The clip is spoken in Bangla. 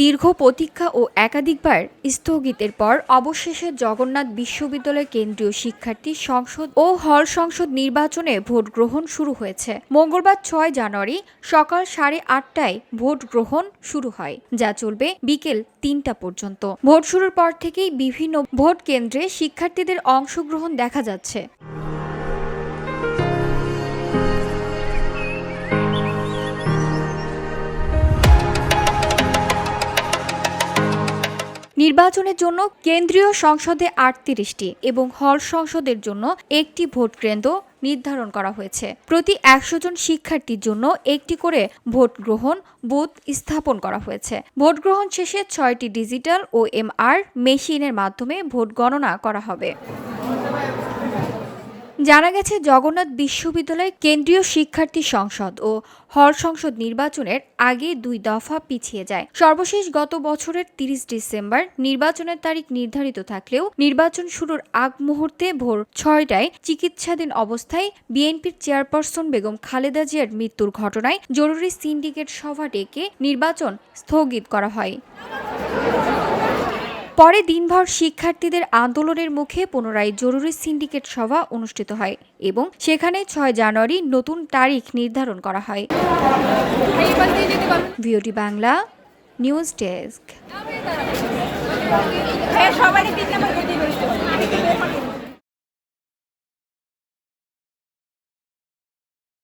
দীর্ঘ প্রতীক্ষা ও একাধিকবার স্থগিতের পর অবশেষে জগন্নাথ বিশ্ববিদ্যালয় কেন্দ্রীয় শিক্ষার্থী সংসদ ও হল সংসদ নির্বাচনে ভোট গ্রহণ শুরু হয়েছে। মঙ্গলবার ছয় জানুয়ারি সকাল সাড়ে আটটায় ভোট গ্রহণ শুরু হয়, যা চলবে বিকেল তিনটা পর্যন্ত। ভোট শুরুর পর থেকেই বিভিন্ন ভোট কেন্দ্রে শিক্ষার্থীদের অংশগ্রহণ দেখা যাচ্ছে। নির্বাচনের জন্য কেন্দ্রীয় সংসদে আটত্রিশটি এবং হল সংসদের জন্য একটি ভোট কেন্দ্র নির্ধারণ করা হয়েছে। প্রতি একশো জন শিক্ষার্থীর জন্য একটি করে ভোট গ্রহণ বুথ স্থাপন করা হয়েছে। ভোট গ্রহণ শেষে ছয়টি ডিজিটাল ও এমআর মেশিনের মাধ্যমে ভোট গণনা করা হবে। জানা গেছে, জগন্নাথ বিশ্ববিদ্যালয় কেন্দ্রীয় শিক্ষার্থী সংসদ ও হল সংসদ নির্বাচনের আগে দুই দফা পিছিয়ে যায়। সর্বশেষ গত বছরের তিরিশ ডিসেম্বর নির্বাচনের তারিখ নির্ধারিত থাকলেও নির্বাচন শুরুর আগ মুহূর্তে ভোর ছয়টায় চিকিৎসাধীন অবস্থায় বিএনপির চেয়ারপারসন বেগম খালেদা জিয়ার মৃত্যুর ঘটনায় জরুরি সিন্ডিকেট সভা ডেকে নির্বাচন স্থগিত করা হয়। পরে দিনভর শিক্ষার্থীদের আন্দোলনের মুখে পুনরায় জরুরি সিন্ডিকেট সভা অনুষ্ঠিত হয় এবং সেখানে ছয় জানুয়ারি নতুন তারিখ নির্ধারণ করা হয়। VOT Bangla, news desk. নম্বর